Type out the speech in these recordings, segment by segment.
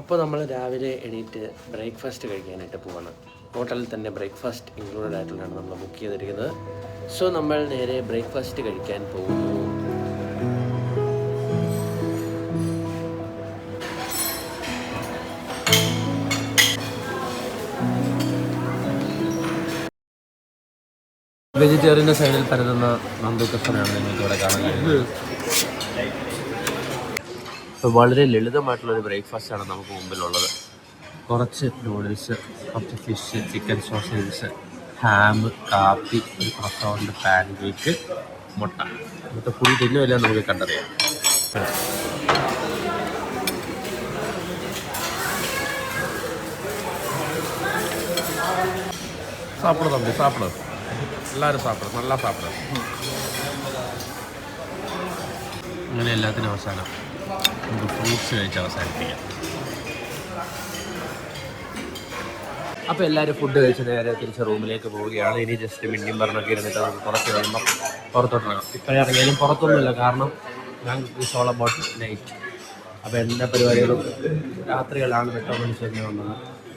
അപ്പോൾ നമ്മൾ രാവിലെ എണീറ്റ് ബ്രേക്ക്ഫാസ്റ്റ് കഴിക്കാനായിട്ട് പോവാണ്. ഹോട്ടലിൽ തന്നെ ബ്രേക്ക്ഫാസ്റ്റ് ഇൻക്ലൂഡഡ് ആയിട്ടുള്ളതാണ് നമ്മൾ ബുക്ക് ചെയ്തിരിക്കുന്നത്. സോ നമ്മൾ നേരെ ബ്രേക്ക്ഫാസ്റ്റ് കഴിക്കാൻ പോകുന്നു. വെജിറ്റേറിയന്റെ സൈഡിൽ പരതുന്ന നന്ദുക്കൃഷ്ണനാണ് നിങ്ങൾക്ക് ഇവിടെ കാണാൻ കഴിയുന്നത്. വളരെ ലളിതമായിട്ടുള്ളൊരു ബ്രേക്ക്ഫാസ്റ്റ് ആണ് നമുക്ക് മുമ്പിലുള്ളത്. കുറച്ച് നൂഡിൽസ് കുറച്ച് ഫിഷ് ചിക്കൻ സോസേജസ് ഹാം കാപ്പി ഒരു ക്രസോണ്ട് പാൻ കേക്ക് മുട്ട. ഇന്നത്തെ ഫുൾ തിന്നുമില്ല നമുക്ക് കണ്ടറിയാം. സാപ്പിടും തമ്പി സാപ്പിടും. എല്ലാവരും സാപ്പിടും നല്ല സാപ്പിടും. അങ്ങനെ എല്ലാത്തിനും അവസാനം. നമുക്ക് ഫ്രൂട്ട്സ് കഴിച്ച് അവസാനിപ്പിക്കാം അപ്പോൾ എല്ലാവരും ഫുഡ് കഴിച്ച് നേരെ തിരിച്ച് റൂമിലേക്ക് പോവുകയാണ്. ഇനി ജസ്റ്റ് മിണ്ടിയും പറഞ്ഞൊക്കെ ഇരുന്നിട്ട് നമുക്ക് കുറച്ച് കഴിയുമ്പോൾ പുറത്തോട്ടിറങ്ങാം ഇപ്പോഴേ ഇറങ്ങിയാലും പുറത്തൊന്നുമില്ല. കാരണം ഞാൻ സോളം ഓൾ അബൌട്ട് നൈറ്റ് അപ്പോൾ എല്ലാ പരിപാടികളും രാത്രികളാണ് മെട്രോപോളിസ് തന്നെ വന്നത്.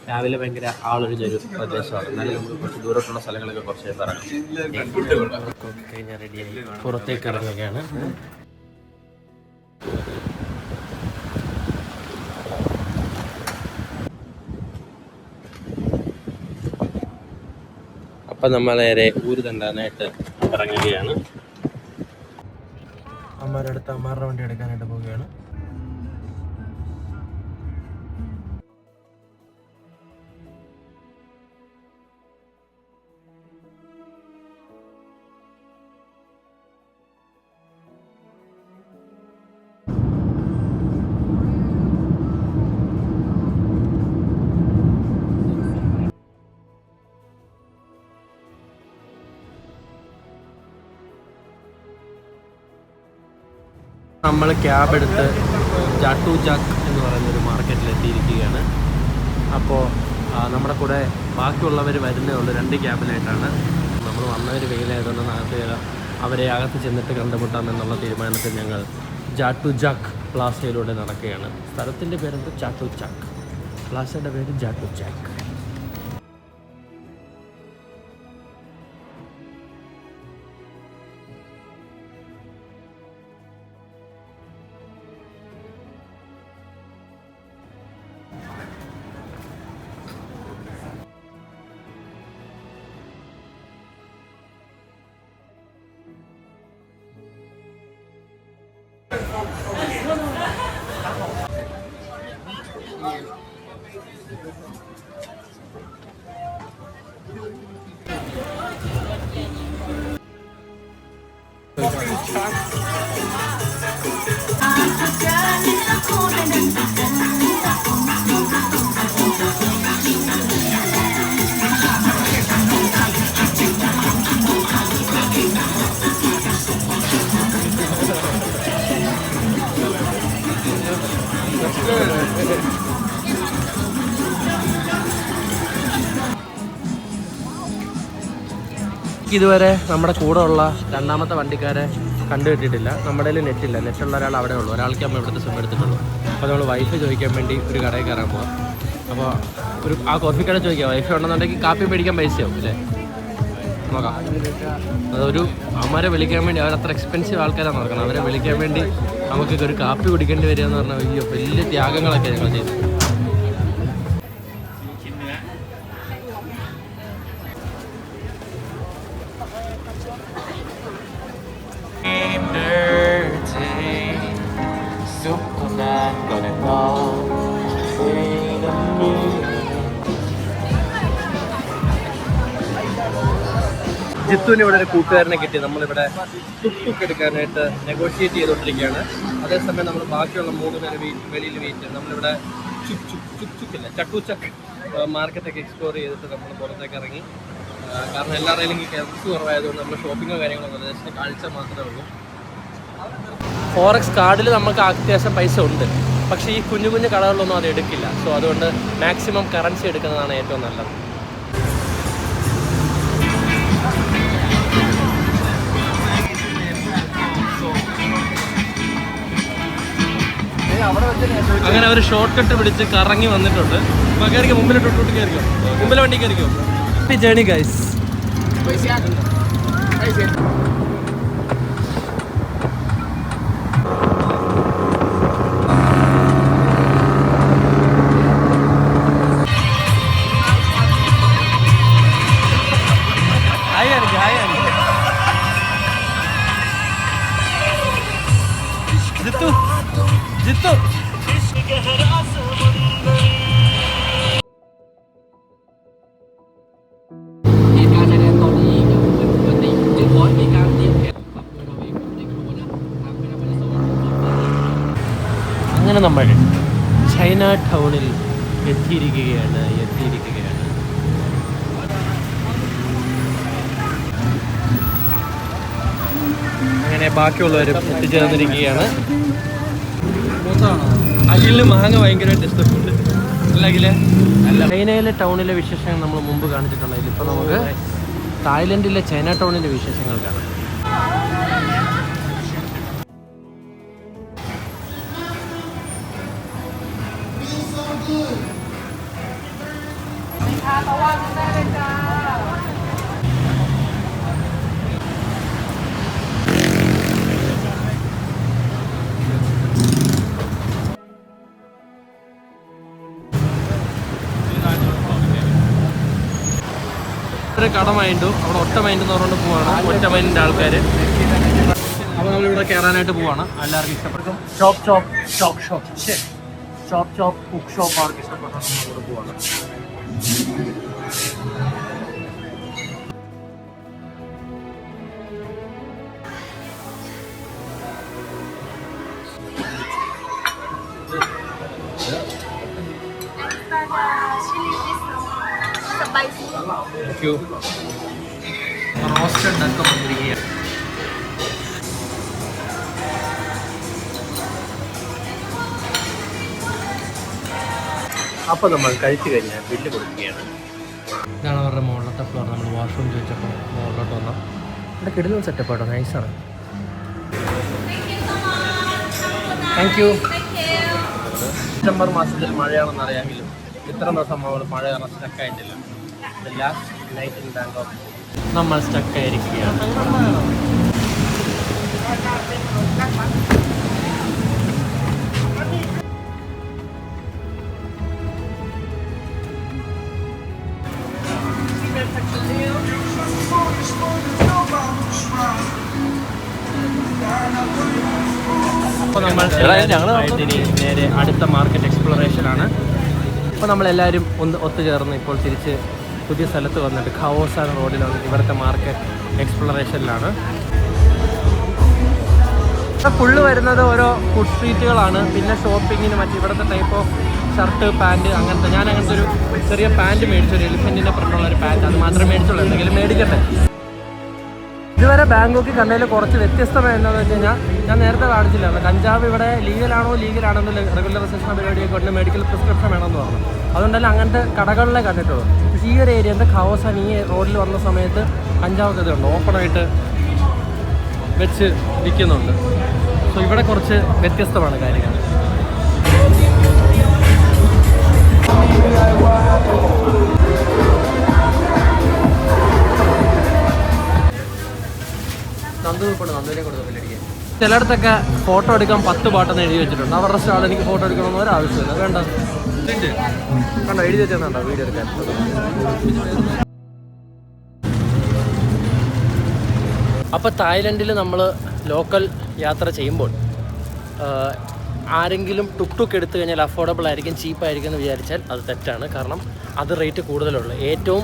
രാവിലെ ഭയങ്കര ആളൊരു ഒരു പ്രദേശമാണ്. എന്നാലും നമുക്ക് കുറച്ച് ദൂരത്തുള്ള സ്ഥലങ്ങളൊക്കെ കുറച്ച് ഇറങ്ങാം. കഴിഞ്ഞാൽ റെഡിയായി പുറത്തേക്ക് ഇറങ്ങുകയാണ്. അപ്പം നമ്മൾ നേരെ ഊര് തണ്ടാനായിട്ട് ഇറങ്ങുകയാണ്. അമ്മാരുടെ അടുത്ത് അമ്മാരുടെ വണ്ടി എടുക്കാനായിട്ട് പോവുകയാണ്. നമ്മൾ ക്യാബ് എടുത്ത് ജാട്ടു ജാക്ക് എന്ന് പറയുന്നൊരു മാർക്കറ്റിൽ എത്തിയിരിക്കുകയാണ്. അപ്പോൾ നമ്മുടെ കൂടെ ബാക്കിയുള്ളവർ വരുന്നേ ഉള്ളൂ. രണ്ട് ക്യാബിലായിട്ടാണ് നമ്മൾ വന്നവർ വെയിലായതുകൊണ്ട് നാട്ടിൽ അവരെ അകത്ത് ചെന്നിട്ട് കണ്ടുമുട്ടാം എന്നുള്ള തീരുമാനത്തിൽ ഞങ്ങൾ ജാട്ടു ജാക്ക് പ്ലാസയിലൂടെ നടക്കുകയാണ്. സ്ഥലത്തിന്റെ പേരെന്ത്? ചാട്ടു ചാക്ക് പ്ലാസയുടെ പേര് ജാട്ടു ജാക്ക് ഇതുവരെ നമ്മുടെ കൂടെ ഉള്ള രണ്ടാമത്തെ വണ്ടിക്കാരെ കണ്ടു കിട്ടിയിട്ടില്ല നമ്മുടെ കയ്യിൽ നെറ്റില്ല. നെറ്റുള്ള ഒരാൾ അവിടെ ഉള്ളൂ. ഒരാൾക്ക് നമ്മൾ ഇവിടുത്തെ സിം എടുത്തിട്ടുള്ളൂ. അപ്പോൾ നമ്മൾ വൈഫ് ചോദിക്കാൻ വേണ്ടി ഒരു കടയിൽ കയറാൻ പോകാം അപ്പോൾ ഒരു ആ കോഫി കട ചോദിക്കാം. വൈഫ് ഉണ്ടെന്നുണ്ടെങ്കിൽ കാപ്പി മേടിക്കാൻ പൈസയാവും അല്ലേ? നോക്കാം. അതൊരു അമ്മരെ വിളിക്കാൻ വേണ്ടി അവരത്ര എക്സ്പെൻസീവ് ആൾക്കാരാണ് നടക്കണം അവരെ വിളിക്കാൻ വേണ്ടി നമുക്കൊക്കെ ഒരു കാപ്പി കുടിക്കേണ്ടി വരിക എന്ന് പറഞ്ഞാൽ വലിയ വലിയ ത്യാഗങ്ങളൊക്കെ ഞങ്ങൾ ചെയ്തു. ജിത്തുവിന് ഇവിടെ ഒരു കൂട്ടുകാരനെ കിട്ടി. നമ്മളിവിടെ ടുക്ക് എടുക്കാനായിട്ട് നെഗോഷിയേറ്റ് ചെയ്തുകൊണ്ടിരിക്കുകയാണ്. അതേസമയം നമ്മൾ ബാക്കിയുള്ള മൂന്ന് പേര് വെളിയിൽ വെയിറ്റ് നമ്മളിവിടെ ചുക്ക് ചുക്ക് ചുക്ക് ചുക്കില്ല ചട്ടു ചക്ക് മാർക്കറ്റൊക്കെ എക്സ്പ്ലോർ ചെയ്തിട്ട് നമ്മൾ പുറത്തേക്ക് ഇറങ്ങി. കാരണം എല്ലാവരുടെയും കെയർസ് കുറവായതുകൊണ്ട് നമ്മൾ ഷോപ്പിങ്ങോ കാര്യങ്ങളൊന്നും ജസ്റ്റ് കാഴ്ച മാത്രമേ ഉള്ളൂ. ഫോറക്സ് കാർഡിൽ നമുക്ക് അത്യാവശ്യം പൈസ ഉണ്ട്. പക്ഷേ ഈ കുഞ്ഞു കുഞ്ഞു കടകളിലൊന്നും അത് എടുക്കില്ല. സോ അതുകൊണ്ട് മാക്സിമം കറൻസി എടുക്കുന്നതാണ് ഏറ്റവും നല്ലത്. അങ്ങനെ അവർ ഷോർട്ട് കട്ട് പിടിച്ച് കറങ്ങി വന്നിട്ടുണ്ട്. അപ്പൊ കയറിക്കോ മുമ്പിലെ ടൂട്ടി കയറിക്കോ? മുമ്പിലെ വണ്ടി കയറിക്കോ? Journey guys Jithu. അങ്ങനെ നമ്മൾ ചൈന ടൗണിൽ എത്തിയിരിക്കുകയാണ് എത്തിയിരിക്കുകയാണ്. അങ്ങനെ ബാക്കിയുള്ളവരും എത്തിച്ചേർന്നിരിക്കുകയാണ്. അഖിലിന് മാങ്ങ ഭയങ്കരമായിട്ട് ഇഷ്ടപ്പെട്ടു. അല്ല അഖിലെ? ചൈനയിലെ ടൗണിലെ വിശേഷങ്ങൾ നമ്മൾ മുമ്പ് കാണിച്ചിട്ടുണ്ടെങ്കിൽ ഇപ്പൊ നമുക്ക് തായ്ലൻഡിലെ ചൈന ടൗണിലെ വിശേഷങ്ങൾ കാണാം. ഒരു കട മൈൻഡു അവിടെ ഒറ്റ മൈൻഡ് എന്ന് പറഞ്ഞുകൊണ്ട് പോവാണ്. ഒറ്റ മൈൻഡിന്റെ ആൾക്കാർ അപ്പോൾ നമ്മളിവിടെ കയറാനായിട്ട് പോവാണ്. എല്ലാവർക്കും ഇഷ്ടപ്പെടും. Shop shop shop shop shop shop cook shop അവർക്ക് ഇഷ്ടപ്പെട്ടു പോവാണ്. താങ്ക് യു റോസ്റ്റഡ് ഡക്ക് വന്നിരിക്കുകയാണ്. അപ്പോൾ നമ്മൾ കഴിച്ചു കഴിഞ്ഞാൽ ബില്ല് കൊടുക്കുകയാണ്. ഇതാണ് അവരുടെ മുകളിലത്തെ ഫ്ലോർ നമ്മൾ വാഷ്റൂം ചോദിച്ചപ്പോൾ മുകളിലോട്ട് വന്നു. ഇവിടെ കിടിലും സെറ്റപ്പ് കേട്ടോ നൈസാണ് താങ്ക് യു സെപ്റ്റംബർ മാസത്തിൽ മഴയാണെന്ന് അറിയാമെങ്കിലും ഇത്ര ദിവസം നമ്മൾ മഴ കാരണം സ്റ്റക്കായിട്ടില്ല ലാസ്റ്റ് നൈറ്റ് ഇൻ ബാങ്കോക്ക് നമ്മൾ സ്റ്റക്കായിരിക്കുകയാണ്. ആയിരിക്കുകയാണ് നമ്മൾ ആയിട്ട് ഇനി നേരെ അടുത്ത മാർക്കറ്റ് എക്സ്പ്ലോറേഷൻ ആണ്. അപ്പോൾ നമ്മളെല്ലാവരും ഒന്ന് ഒത്തുചേർന്ന് ഇപ്പോൾ തിരിച്ച് പുതിയ സ്ഥലത്ത് വന്നിട്ട് ഖാവോസാൻ റോഡിലാണ് ഇവിടുത്തെ മാർക്കറ്റ് എക്സ്പ്ലോറേഷനിലാണ് ഫുള്ള് വരുന്നത് ഓരോ ഫുഡ് സ്ട്രീറ്റുകളാണ് പിന്നെ ഷോപ്പിങ്ങിന് മറ്റേ ഇവിടുത്തെ ടൈപ്പ് ഓഫ് ഷർട്ട് പാന്റ് അങ്ങനത്തെ. ഞാൻ അങ്ങനത്തെ ഒരു ചെറിയ പാന്റ് മേടിച്ചു. ഒരു എലിഫന്റിന്റെ പുറത്തുള്ള ഒരു പാന്റ് അത് മാത്രമേ മേടിച്ചുള്ളൂ. എന്തെങ്കിലും മേടിക്കട്ടെ. ഇതുവരെ ബാങ്കോക്കിൽ കണ്ടതിൽ കുറച്ച് വ്യത്യസ്തമായ എന്താണെന്ന് വെച്ച് കഴിഞ്ഞാൽ ഞാൻ നേരത്തെ കാണിച്ചില്ലായിരുന്നു കഞ്ചാവ് ഇവിടെ ലീഗലാണോ ലീഗലാണെന്നുള്ള റെഗുലർ സെഷൻ പരിപാടിയൊക്കെ ഉണ്ട്. മെഡിക്കൽ പ്രിസ്ക്രിപ്ഷൻ വേണമെന്ന് പറഞ്ഞു. അതുകൊണ്ടല്ല അങ്ങനത്തെ കടകളിലെ കണ്ടിട്ടുള്ളൂ. ഈ ഒരു ഏരിയ എന്താ കാവസാൻ ഈ റോഡിൽ വന്ന സമയത്ത് അഞ്ചാമത്തെ ഇതുണ്ട് ഓപ്പണായിട്ട് വെച്ച് വിൽക്കുന്നുണ്ട് സോ ഇവിടെ കുറച്ച് വ്യത്യസ്തമാണ് കാര്യങ്ങൾ. ചിലടത്തൊക്കെ ഫോട്ടോ എടുക്കാൻ പത്ത് പാട്ടെന്ന് എഴുതി വെച്ചിട്ടുണ്ട്. അവരുടെ സ്റ്റാൾ എനിക്ക് ഫോട്ടോ എടുക്കണമെന്ന് ഒരു ആവശ്യമില്ല. വേണ്ട. കണ്ടോ എഴുതി വീഡിയോ എടുക്കാൻ? അപ്പോൾ തായ്ലൻഡിൽ നമ്മൾ ലോക്കൽ യാത്ര ചെയ്യുമ്പോൾ ആരെങ്കിലും ടുക് ടുക്ക് എടുത്തു കഴിഞ്ഞാൽ അഫോർഡബിൾ ആയിരിക്കും ചീപ്പായിരിക്കും എന്ന് വിചാരിച്ചാൽ അത് തെറ്റാണ്. കാരണം അത് റേറ്റ് കൂടുതലുള്ളു. ഏറ്റവും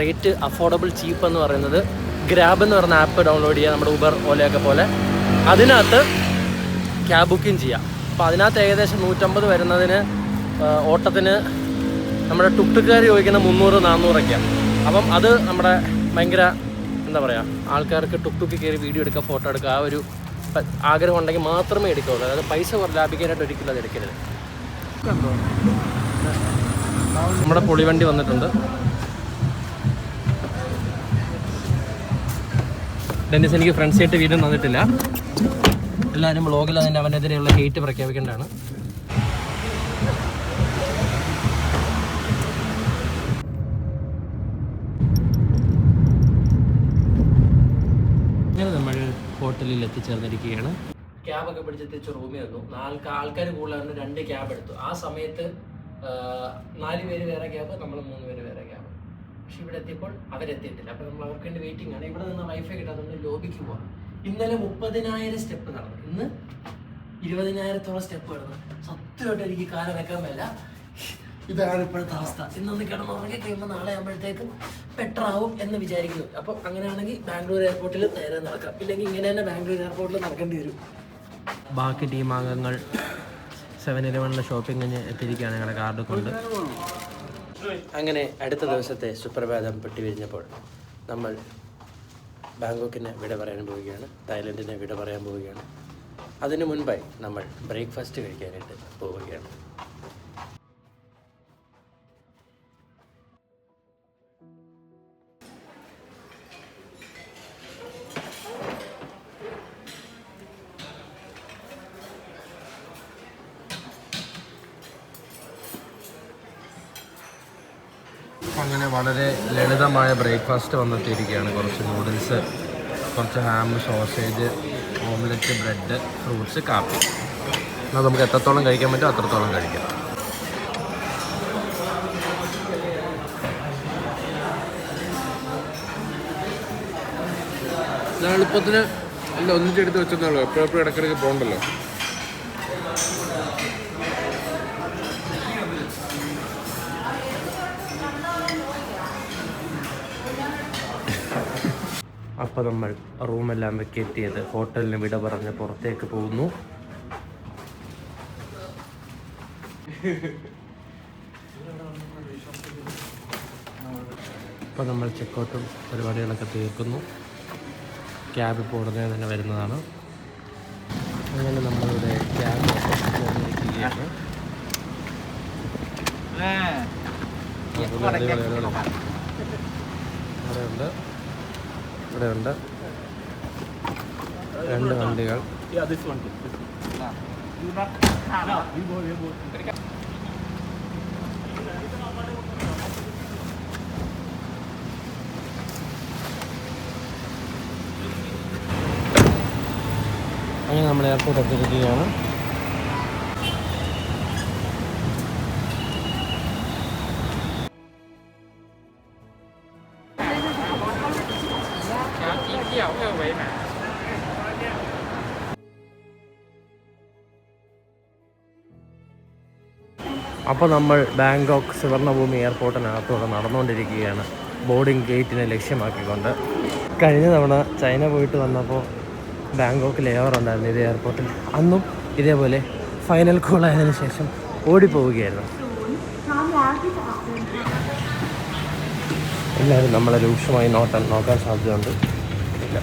റേറ്റ് അഫോർഡബിൾ ചീപ്പ് എന്ന് പറയുന്നത് ഗ്രാബ് എന്ന് പറയുന്ന ആപ്പ് ഡൗൺലോഡ് ചെയ്യുക നമ്മുടെ ഉബർ ഓലയൊക്കെ പോലെ. അതിനകത്ത് ക്യാബ് ബുക്കിംഗ് ചെയ്യാം. അപ്പോൾ അതിനകത്ത് ഏകദേശം നൂറ്റമ്പത് വരുന്നതിന് ഓട്ടത്തിന് നമ്മുടെ ടുക്ടുക്കാർ ചോദിക്കുന്ന മുന്നൂറ് നാന്നൂറൊക്കെയാണ് അപ്പം അത് നമ്മുടെ ഭയങ്കര എന്താ പറയുക ആൾക്കാർക്ക് ടുക്ടുക്ക് കയറി വീഡിയോ എടുക്കുക ഫോട്ടോ എടുക്കുക ആ ഒരു ആഗ്രഹം ഉണ്ടെങ്കിൽ മാത്രമേ എടുക്കുകയുള്ളൂ അതായത് പൈസ ലാഭിക്കാനായിട്ട് ഒരിക്കലും അത് എടുക്കരുത്. നമ്മുടെ പൊളിവണ്ടി വന്നിട്ടുണ്ട്. ഡെന്നിസ് എനിക്ക് ഫ്രണ്ട്സായിട്ട് വീണ്ടും തന്നിട്ടില്ല എല്ലാവരും ബ്ലോഗിൽ അതിന്റെ അവനെതിരെയുള്ള ഹെയ്റ്റ് പ്രഖ്യാപിക്കേണ്ടതാണ്. ഹോട്ടലിൽ എത്തിച്ചേർന്നിരിക്കുകയാണ്. ക്യാബൊക്കെ പിടിച്ച് തിരിച്ച് റൂമിൽ വന്നു നാല് ആൾക്കാർ കൂടുതലാണ് രണ്ട് ക്യാബ് എടുത്തു. ആ സമയത്ത് നാല് പേര് വേറെ ക്യാബ് നമ്മൾ മൂന്ന് പേര് വേറെ ക്യാബ് പക്ഷെ ഇവിടെ എത്തിയപ്പോൾ അവരെത്തിയിട്ടില്ല. അപ്പോൾ നമ്മൾ അവർക്ക് വേണ്ടി വെയിറ്റിംഗ് ആണ്. ഇവിടെ നിന്ന് വൈഫൈ കിട്ടാത്തതുകൊണ്ട് ലോബിക്ക് പോവാം. ഇന്നലെ മുപ്പതിനായിരം സ്റ്റെപ്പ് നടന്നു. ഇന്ന് ഇരുപതിനായിരത്തോളം സ്റ്റെപ്പ് നടന്നു. സത്യമായിട്ട് എനിക്ക് കാലം വെക്കാൻ മേല. ഇതാണ് ഇപ്പോഴത്തെ അവസ്ഥ. ഇന്നൊന്ന് കിടന്നുറങ്ങി കഴിയുമ്പോൾ നാളെ ആകുമ്പോഴത്തേക്കും ബെറ്റർ ആവും എന്ന് വിചാരിക്കുന്നു. അപ്പോൾ അങ്ങനെയാണെങ്കിൽ ബാംഗ്ലൂർ എയർപോർട്ടിൽ നേരെ നടക്കാം. ഇല്ലെങ്കിൽ ഇങ്ങനെ തന്നെ ബാംഗ്ലൂർ എയർപോർട്ടിൽ നടക്കേണ്ടി വരും. ബാക്കി ടീം അംഗങ്ങൾ സെവൻ ഇലവനിലെ ഷോപ്പിംഗ് കഴിഞ്ഞ് എത്തിയിരിക്കുകയാണ്. ഞങ്ങളുടെ കാർഡ് കൊണ്ട്. അങ്ങനെ അടുത്ത ദിവസത്തെ സുപ്രഭാതം പെട്ടി വിരിഞ്ഞപ്പോൾ നമ്മൾ ബാങ്കോക്കിനെ വിട പറയാൻ പോവുകയാണ്. തായ്ലൻഡിനെ വിട പറയാൻ പോവുകയാണ്. അതിനു മുൻപായി നമ്മൾ ബ്രേക്ക്ഫാസ്റ്റ് കഴിക്കാനായിട്ട് പോവുകയാണ്. ലളിതമായ ബ്രേക്ക്ഫാസ്റ്റ് വന്നെത്തിയിരിക്കുകയാണ്. കുറച്ച് നൂഡിൽസ് കുറച്ച് ham sausage omelette bread fruits കാപ്പി. എന്നാൽ നമുക്ക് എത്രത്തോളം കഴിക്കാൻ പറ്റുമോ അത്രത്തോളം കഴിക്കാം. ഞാൻ എളുപ്പത്തിന് എല്ലാം ഒന്നിച്ചെടുത്ത് വെച്ചെന്നുള്ളൂ എപ്പോഴെപ്പോഴും ഇടയ്ക്കിടയ്ക്ക് പോകണ്ടല്ലോ. അപ്പോൾ നമ്മൾ റൂമെല്ലാം വെക്കേറ്റ് ചെയ്ത് ഹോട്ടലിന് വിട പറഞ്ഞ് പുറത്തേക്ക് പോകുന്നു. ഇപ്പോൾ നമ്മൾ ചെക്കൗട്ടും പരിപാടികളൊക്കെ തീർക്കുന്നു. ക്യാബ് ഇപ്പോൾ ഉടനെ തന്നെ വരുന്നതാണ്. അങ്ങനെ നമ്മളിവിടെ ക്യാബ് അടിപൊളി. ഇവിടെ ഉണ്ട്. ഇവിടെ ഉണ്ട് രണ്ട് വണ്ടികൾ. അങ്ങനെ നമ്മൾ എയർപോർട്ട് എത്തിയിരിക്കുകയാണ്. അപ്പോൾ നമ്മൾ ബാങ്കോക്ക് സുവർണഭൂമി എയർപോർട്ടിനകത്തൂടെ നടന്നുകൊണ്ടിരിക്കുകയാണ്. ബോർഡിംഗ് ഗേറ്റിനെ ലക്ഷ്യമാക്കിക്കൊണ്ട്. കഴിഞ്ഞ തവണ ചൈന പോയിട്ട് വന്നപ്പോൾ ബാങ്കോക്ക് ലേവർ ഉണ്ടായിരുന്നു ഇതേ എയർപോർട്ടിൽ. അന്നും ഇതേപോലെ ഫൈനൽ കോൾ ആയതിനു ശേഷം ഓടിപ്പോവുകയായിരുന്നു. എല്ലാവരും നമ്മളെ രൂക്ഷമായി നോട്ടാൻ നോക്കാൻ സാധ്യതയുണ്ട്. ഇല്ല.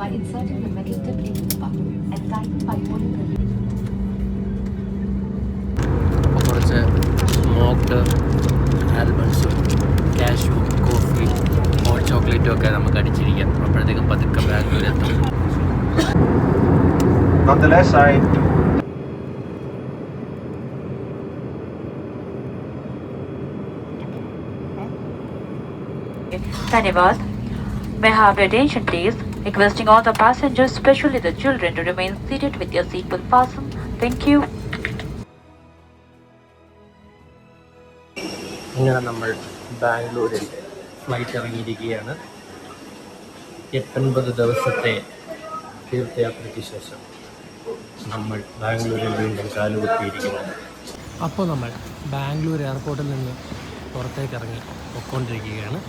By inserting the metal tip the button and by holding the smoked ആൽബൺസും cashew coffee hot ചോക്ലേറ്റും ഒക്കെ നമുക്ക് അടിച്ചിരിക്കാം അപ്പോഴത്തേക്കും പതുക്കെ ബാംഗ്ലൂർ എത്തും On the left side. Dhanyavad. May I have your attention please? Requesting all the passengers, especially the children, to remain seated with your seatbelt fastened. Thank you. ഇങ്ങനെ നമ്മൾ ബാംഗ്ലൂരിൽ flight ഇറങ്ങിയിരിക്കുകയാണ് എട്ടൊൻപത് ദിവസത്തെ തീർത്ഥയാത്രയ്ക്ക് ശേഷം നമ്മൾ ബാംഗ്ലൂരിൽ വീണ്ടും കാലുകുത്തിയിരിക്കുന്നു. അപ്പോൾ നമ്മൾ ബാംഗ്ലൂർ എയർപോർട്ടിൽ നിന്ന് പുറത്തേക്ക് ഇറങ്ങി പൊയ്ക്കൊണ്ടിരിക്കുകയാണ്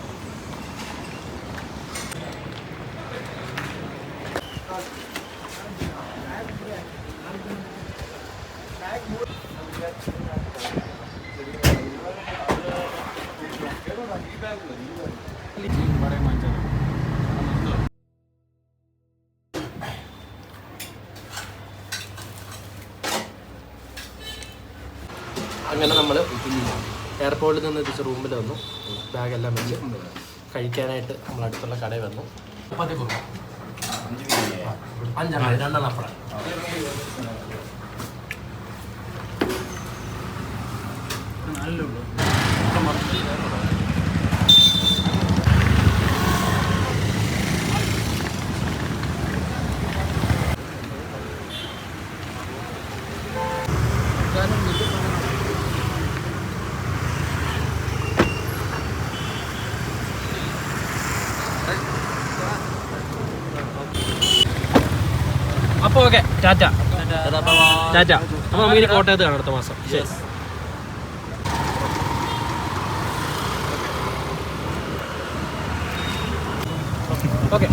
എയർപോർട്ടിൽ നിന്ന് തിരിച്ച് റൂമിൽ വന്നു. ബാഗെല്ലാം വെച്ച് കഴിക്കാനായിട്ട് നമ്മൾ അടുത്തുള്ള കടയിൽ വന്നു. അഞ്ചെണ്ണം രണ്ടെണ്ണം അപ്പുറം. അപ്പോൾ ഓക്കെ ടാറ്റ. ടാറ്റ അപ്പോൾ നമുക്കിനി കോട്ടയത്ത് കാണാം അടുത്ത മാസം. ശരി. ഓക്കെ